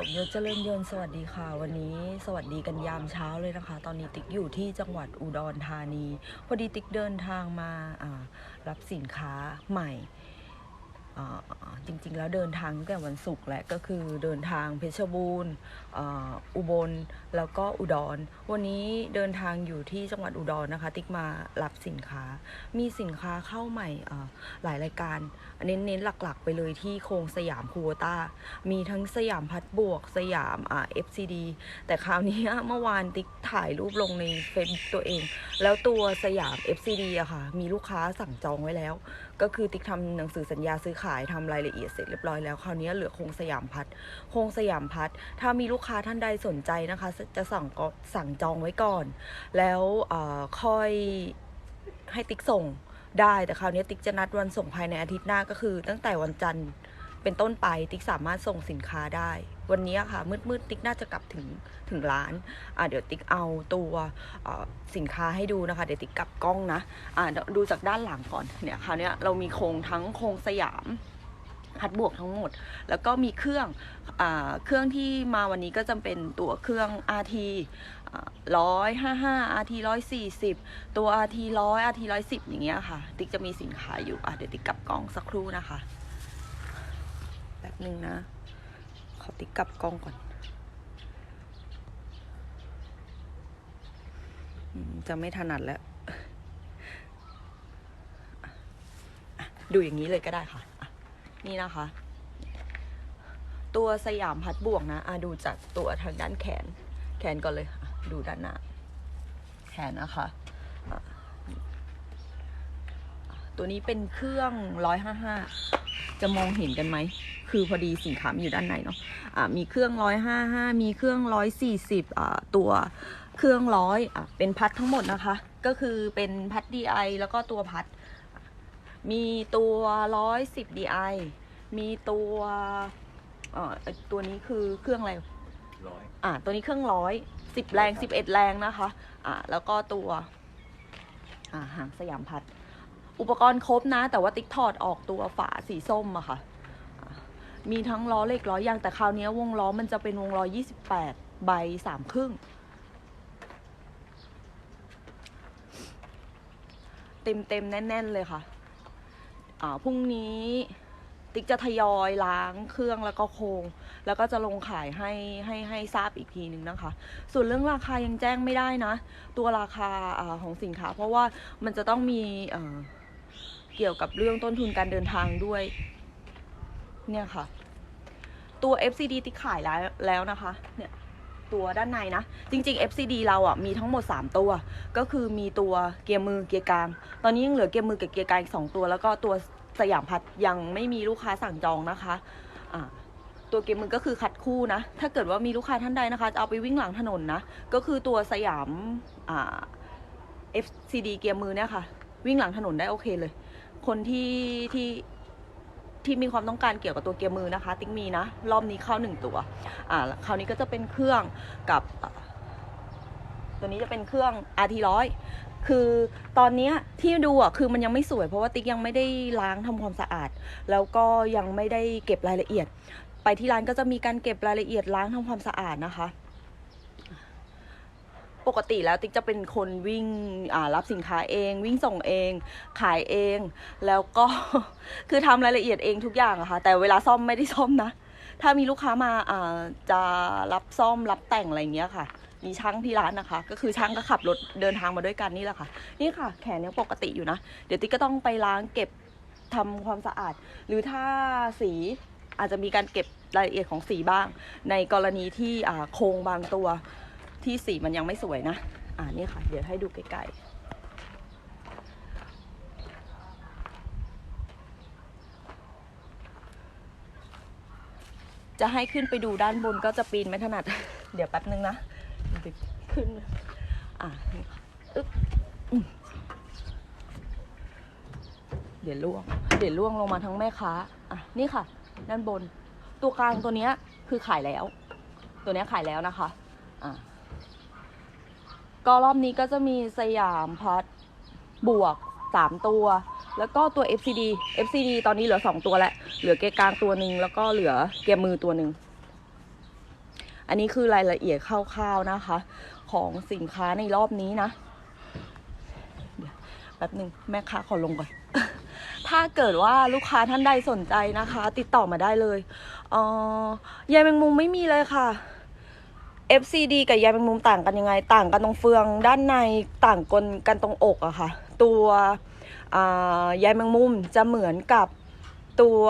สมยศเจริญยนต์สวัสดีค่ะ วันนี้สวัสดีกันยามเช้าเลยนะคะ ตอนนี้ติ๊กอยู่ที่จังหวัดอุดรธานี พอดีติ๊กเดินทางมาารับสินค้าใหม่ จริงๆ แล้วเดินทางตั้งแต่วันศุกร์แหละก็คือเดินทางเพชรบูรณ์อุบลแล้วก็อุดร วันนี้เดินทางอยู่ที่จังหวัดอุดรนะคะ ติ๊กมารับสินค้า มีสินค้าเข้าใหม่หลายรายการเน้นๆหลักๆ ไปเลยที่โครงสยามคูโบต้ามีทั้งสยามพัดบวกสยามเอ่า FCD แต่คราวนี้เมื่อวานติ๊กถ่ายรูปลงในเฟซบุ๊กตัวเอง แล้วตัวสยาม FCD อะค่ะมีลูกค้าสั่งจองไว้แล้ว ก็คือติ๊กทำหนังสือสัญญาซื้อขายทำรายละเอียดเสร็จเรียบร้อยแล้วคราวนี้เหลือโครงสยามพัดโครงสยามพัดถ้ามีลูกค้าท่านใดสนใจนะคะ จะสั่งก็สั่งจองไว้ก่อน แล้วค่อยให้ติ๊กส่งได้แต่คราวนี้ติ๊กจะนัดวันส่งภายในอาทิตย์หน้าก็คือ ตั้งแต่วันจันทร์ เป็นต้นไปติ๊กสามารถส่งสินค้าได้ วันนี้ค่ะมืดๆติ๊กน่าจะกลับถึงถึงร้านอ่าเดี๋ยวติ๊กเอาตัวสินค้าให้ดูนะคะ เดี๋ยวติ๊กกลับกล้องนะอ่าดูจากด้านหลังก่อนเนี่ยคราวนี้เรามีโครงทั้งโครงสยามพัดบวกทั้งหมด แล้วก็มีเครื่องอเครื่องที่มาวันนี้ก็จะเป็นตัวเครื่อง RT ร้อยห้าห้า RT ร้อยสี่สิบตัว RT ร้อย RT ร้อยสิบอย่างเงี้ยค่ะ ติ๊กจะมีสินค้าอยู่ อะ เดี๋ยวติ๊กกลับกล้องสักครู่นะคะ นึงนะ ขอติ๊กกลับกล้องก่อน จะไม่ถนัดแล้ว ดูอย่างนี้เลยก็ได้ค่ะ นี่นะคะ ตัวสยามพัดบวกนะอะดูจากตัวทางด้านแขน แขนก่อนเลย ดูด้านหน้า แขนนะคะตัวนี้เป็นเครื่อง 155 จะมองเห็นกันไหม คือพอดีสินค้ามันอยู่ด้านในเนาะะมีเครื่อง155มีเครื่อง140อ่าตัวเครื่องร้อยอะเป็นพัดทั้งหมดนะคะ ก็คือเป็นพัด DI แล้วก็ตัวพัด มีตัว110 DI มีตัวเอ่อตัวนี้คือเครื่องอะไรร้อยอ่าตัวนี้เครื่องร้อยสิบแรงสิบเอ็ดแรงนะคะ อ่าแล้วก็ตัวอ่าหางสยามพัด อุปกรณ์ครบนะ แต่ว่าติ๊กถอดออกตัวฝาสีส้มอะค่ะ มีทั้งล้อเหล็กล้อยางแต่คราวนี้วงล้อมันจะเป็นวงล้อยี่สิบแปดใบสามครึ่ง เต็มเต็มแน่น ๆ เลยค่ะอ่าพรุ่งนี้ติ๊กจะทยอยล้างเครื่องแล้วก็โครง แล้วก็จะลงขายให้ให้ให้ทราบอีกทีหนึ่งนะคะ ส่วนเรื่องราคายังแจ้งไม่ได้นะ ตัวราคาอาของสินค้า เพราะว่ามันจะต้องมี เกี่ยวกับเรื่องต้นทุนการเดินทางด้วย เนี่ยค่ะ ตัว FCD ติ๊กขายแล้วแล้วนะคะ เนี่ยตัวด้านในนะ จริง ๆ FCD เราอะมีทั้งหมด 3 ตัว ก็คือมีตัวเกียร์มือเกียร์กลาง ตอนนี้ยังเหลือเกียร์มือกับเกียร์กลางอีกสองตัว แล้วก็ตัวสยามพัดยังไม่มีลูกค้าสั่งจองนะคะอ่าตัวเกมมือก็คือคัดคู่นะ ถ้าเกิดว่ามีลูกค้าท่านใดนะคะจะเอาไปวิ่งหลังถนนนะ ก็คือตัวสยามอ่า FCD เกียร์มือเนี่ยค่ะ วิ่งหลังถนนได้โอเคเลย คนที่ที่ที่มีความต้องการเกี่ยวกับตัวเกียร์มือนะคะ ติ๊กมีนะ รอบนี้เข้าหนึ่งตัว อ่า คราวนี้ก็จะเป็นเครื่องกับ ตัวนี้จะเป็นเครื่อง RT ร้อยคือตอนเนี้ยที่ดูอะคือมันยังไม่สวยเพราะว่าติ๊กยังไม่ได้ล้างทำความสะอาด แล้วก็ยังไม่ได้เก็บรายละเอียด ไปที่ร้านก็จะมีการเก็บรายละเอียดล้างทำความสะอาดนะคะ ปกติแล้วติ๊กจะเป็นคนวิ่งรับสินค้าเอง วิ่งส่งเอง ขายเอง แล้วก็คือทำรายละเอียดเองทุกอย่างอะค่ะ แต่เวลาซ่อมไม่ได้ซ่อมนะ ถ้ามีลูกค้ามาจะรับซ่อมรับแต่งอะไรเงี้ยค่ะ มีช่างที่ร้านนะคะ ก็คือช่างก็ขับรถเดินทางมาด้วยกันนี่แหละค่ะ นี่ค่ะ แขนยังปกติอยู่นะ เดี๋ยวติ๊กก็ต้องไปล้างเก็บทำความสะอาด หรือถ้าสีอาจจะมีการเก็บรายละเอียดของสีบ้าง ในกรณีที่โครงบางตัว ที่สีมันยังไม่สวยนะ อ่านี่ค่ะ เดี๋ยวให้ดูใกล้ๆ จะให้ขึ้นไปดูด้านบนก็จะปีนไม่ถนัด เดี๋ยวแป๊บนึงนะขึ้น อะอึ๊บเดี๋ยวล่วง เดี๋ยวล่วงลงมาทั้งแม่ค้า อะ นี่ค่ะ ด้านบน ตัวกลางตัวเนี้ยคือขายแล้ว ตัวเนี้ยขายแล้วนะคะ อะ ก็รอบนี้ก็จะมีสยามพัดบวกสามตัว แล้วก็ตัว FCD FCD ตอนนี้เหลือสองตัวแล้ว เหลือเกียร์กลางตัวหนึ่งแล้วก็เหลือเกียร์มือตัวหนึ่ง อันนี้คือรายละเอียดคร่าวๆนะคะ ของสินค้าในรอบนี้นะแป๊บหนึ่งแม่ค้าขอลงก่อน ถ้าเกิดว่าลูกค้าท่านใดสนใจนะคะ ติดต่อมาได้เลยเอ่อยายแมงมุมไม่มีเลยค่ะ FCD กับยายแมงมุมต่างกันยังไง ต่างกันตรงเฟืองด้านในต่างกันกันตรงอกอะค่ะ ตัวยายแมงมุมจะเหมือนกับตัว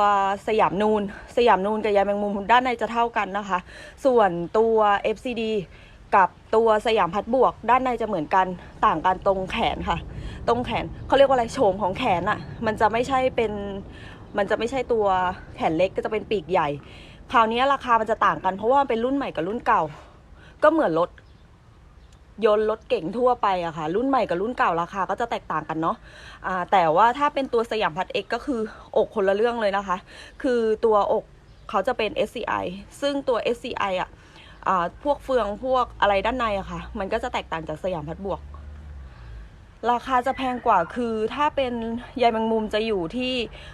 สยามนูน สยามนูนกับยายแมงมุมด้านในจะเท่ากันนะคะ ส่วนตัว FCD กับตัวสยามพัดบวก ด้านในจะเหมือนกันต่างกันตรงแขนค่ะ ตรงแขนเขาเรียกว่าอะไรโฉมของแขนอะมันจะไม่ใช่เป็นมันจะไม่ใช่ตัวแขนเล็กก็จะเป็นปีกใหญ่ คราวนี้ราคามันจะต่างกันเพราะว่าเป็นรุ่นใหม่กับรุ่นเก่า ก็เหมือนรถยนต์รถเก่งทั่วไปอะค่ะ รุ่นใหม่กับรุ่นเก่าราคาก็จะแตกต่างกันเนาะะแต่ว่าถ้าเป็นตัวสยามพัด X ก็คืออกคนละเรื่องเลยนะคะ คือตัวอกเขาจะเป็น SCI ซึ่งตัว SCI อะอ่าพวกเฟืองพวกอะไรด้านในอะค่ะ มันก็จะแตกต่างจากสยามพัดบวก ราคาจะแพงกว่าคือถ้าเป็นใยแมงมุมจะอยู่ที่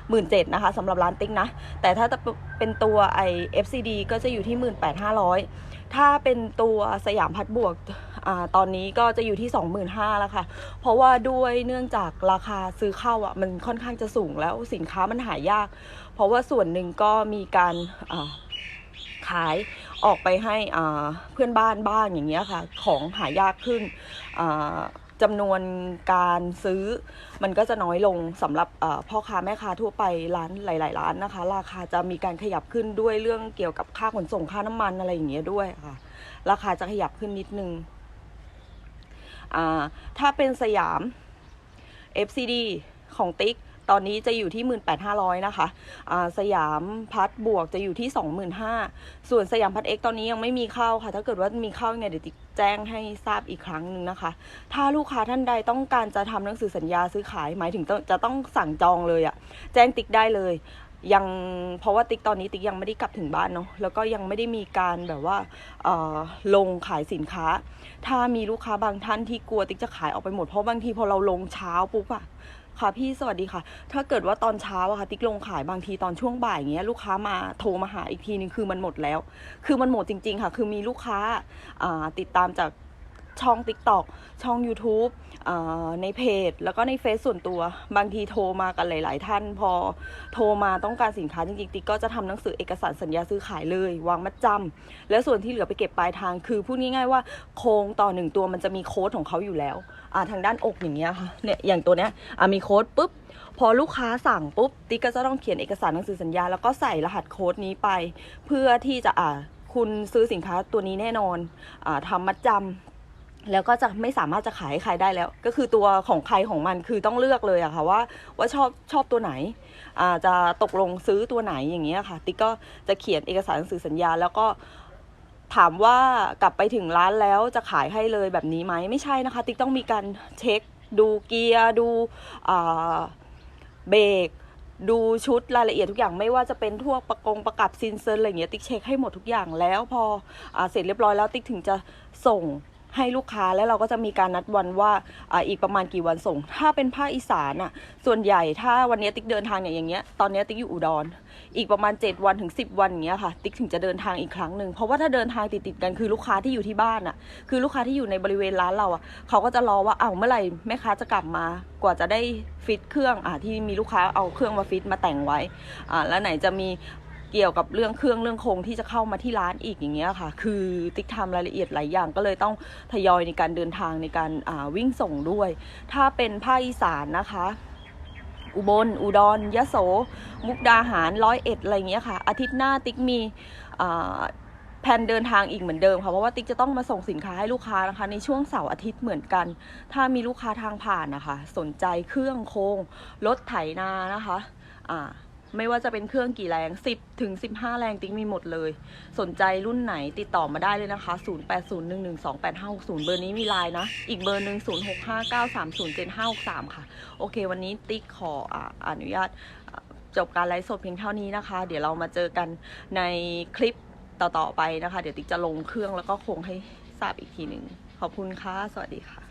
หมื่นเจ็ดนะคะสำหรับร้านติ๊กนะ แต่ถ้าจะเป็นตัวไอ FCD ก็จะอยู่ที่หมื่นแปดห้าร้อยถ้าเป็นตัวสยามพัดบวกอาตอนนี้ก็จะอยู่ที่สองหมื่นห้าแล้วค่ะ เพราะว่าด้วยเนื่องจากราคาซื้อเข้าอะมันค่อนข้างจะสูงแล้วสินค้ามันหายาก เพราะว่าส่วนหนึ่งก็มีการขายออกไปให้อ่าเพื่อนบ้านบ้างอย่างเงี้ยค่ะ ของหายากขึ้นอ่า จำนวนการซื้อ มันก็จะน้อยลงสำหรับพ่อค้าแม่ค้าทั่วไปร้านหลาย ๆ ร้านนะคะ ราคาจะมีการขยับขึ้นด้วยเรื่องเกี่ยวกับค่าขนส่งค่าน้ำมันอะไรอย่างเงี้ยด้วยค่ะ ราคาจะขยับขึ้นนิดนึงอ่าถ้าเป็นสยาม FCD ของติ๊ก ตอนนี้จะอยู่ที่ 18,500 นะคะอ่าสยามพัดบวกจะอยู่ที่ 25,000 ส่วนสยามพัด X ตอนนี้ยังไม่มีเข้าค่ะ ถ้าเกิดว่ามีเข้าเนี่ยเดี๋ยวติ๊กแจ้งให้ทราบอีกครั้งหนึ่งนะคะ ถ้าลูกค้าท่านใดต้องการจะทำหนังสือสัญญาซื้อขาย หมายถึงต้องจะต้องสั่งจองเลยอะแจ้งติ๊กได้เลยยังเพราะว่าติ๊กตอนนี้ติ๊กยังไม่ได้กลับถึงบ้านเนาะแล้วก็ยังไม่ได้มีการแบบว่าอ่อลงขายสินค้า ถ้ามีลูกค้าบางท่านที่กลัวติ๊กจะขายออกไปหมดเพราะบางทีพอเราลงเช้าปุ๊บอะ ค่ะพี่สวัสดีค่ะ ถ้าเกิดว่าตอนเช้าอะค่ะติ๊กลงขายบางทีตอนช่วงบ่ายอย่างเงี้ยลูกค้ามาโทรมาหาอีกทีนึงคือมันหมดแล้ว คือมันหมดจริง ๆ ค่ะ คือมีลูกค้าอ่าติดตามจาก ช่อง TikTok ช่อง YouTube อในเพจ แล้วก็ในเฟซส่วนตัว บางทีโทรมากันหลาย ๆ ท่าน พอโทรมาต้องการสินค้าจริงๆติ๊กก็จะทำหนังสือเอกสารสัญญาซื้อขายเลย วางมัดจำแล้วส่วนที่เหลือไปเก็บปลายทาง คือพูดง่ายๆว่าโครงต่อหนึ่งตัวมันจะมีโค้ดของเขาอยู่แล้วอ่าทางด้านอกอย่างเงี้ยค่ะเนี่ยอย่างตัวเนี้ยอ่ามีโค้ดปุ๊บพอลูกค้าสั่งปุ๊บติ๊กก็จะต้องเขียนเอกสารหนังสือสัญญา แล้วก็ใส่รหัสโค้ดนี้ไป เพื่อที่จะอ่าคุณซื้อสินค้าตัวนี้แน่นอนอทำมัดจำ แล้วก็จะไม่สามารถจะขายให้ใครได้แล้ว ก็คือตัวของใครของมันคือต้องเลือกเลยอะค่ะว่าว่าชอบชอบตัวไหนอาจะตกลงซื้อตัวไหนอย่างเงี้ยค่ะ ติ๊กก็จะเขียนเอกสารสื่อสัญญา แล้วก็ถามว่ากลับไปถึงร้านแล้วจะขายให้เลยแบบนี้ไหมไม่ใช่นะคะ ติ๊กต้องมีการเช็คดูเกียร์ดูเบรกดูชุดรายละเอียดทุกอย่างไม่ว่าจะเป็นทั่วประกงประกับซินเซินอะไรเงี้ยติ๊กเช็คให้หมดทุกอย่างแล้วพออเสร็จเรียบร้อยแล้วติ๊กถึงจะส่ง ให้ลูกค้าแล้วเราก็จะมีการนัดวันว่าอาอีกประมาณกี่วันส่ง ถ้าเป็นภาคอีสานอะส่วนใหญ่ถ้าวันนี้ติ๊กเดินทางเนี่ยอย่างเงี้ยตอนนี้ติ๊กอยู่อุดร อีกประมาณ 7 วันถึง 10 วันอย่างเงี้ยค่ะ ติ๊กถึงจะเดินทางอีกครั้งหนึ่งเพราะว่าถ้าเดินทางติดๆกันคือลูกค้าที่อยู่ที่บ้านอะ คือลูกค้าที่อยู่ในบริเวณร้านเราอะเขาก็จะรอว่าเอ้าเมื่อไหร่แม่ค้าจะกลับมากว่าจะได้ฟิตเครื่องอ่าที่มีลูกค้าเอาเครื่องมาฟิตมาแต่งไว้อ่าแล้วไหนจะมี เกี่ยวกับเรื่องเครื่องเรื่องโครงที่จะเข้ามาที่ร้านอีกอย่างเงี้ยค่ะ คือติ๊กทำรายละเอียดหลายอย่างก็เลยต้องทยอยในการเดินทางในการวิ่งส่งด้วย ถ้าเป็นภาคอีสานนะคะ อุบล อุดรยะโส มุกดาหารร้อยเอ็ดอะไรเงี้ยค่ะ อาทิตย์หน้าติ๊กมีแผนเดินทางอีกเหมือนเดิมค่ะเพราะว่าติ๊กจะต้องมาส่งสินค้าให้ลูกค้านะคะ ในช่วงเสาร์อาทิตย์เหมือนกัน ถ้ามีลูกค้าทางผ่านนะคะ สนใจเครื่องโครงรถไถนานะคะ อ่า ไม่ว่าจะเป็นเครื่องกี่แรง 10ถึง15 แรงติ๊กมีหมดเลย สนใจรุ่นไหนติดต่อมาได้เลยนะคะ 0801128560 เบอร์นี้มีไลน์นะ อีกเบอร์หนึ่ง0659307563 ค่ะ โอเค วันนี้ติ๊กขอออนุญาตจบการไลฟ์สดเพียงเท่านี้นะคะ เดี๋ยวเรามาเจอกันในคลิปต่อๆไปนะคะ เดี๋ยวติ๊กจะลงเครื่องแล้วก็คงให้ทราบอีกทีหนึ่งขอบคุณค่ะ สวัสดีค่ะ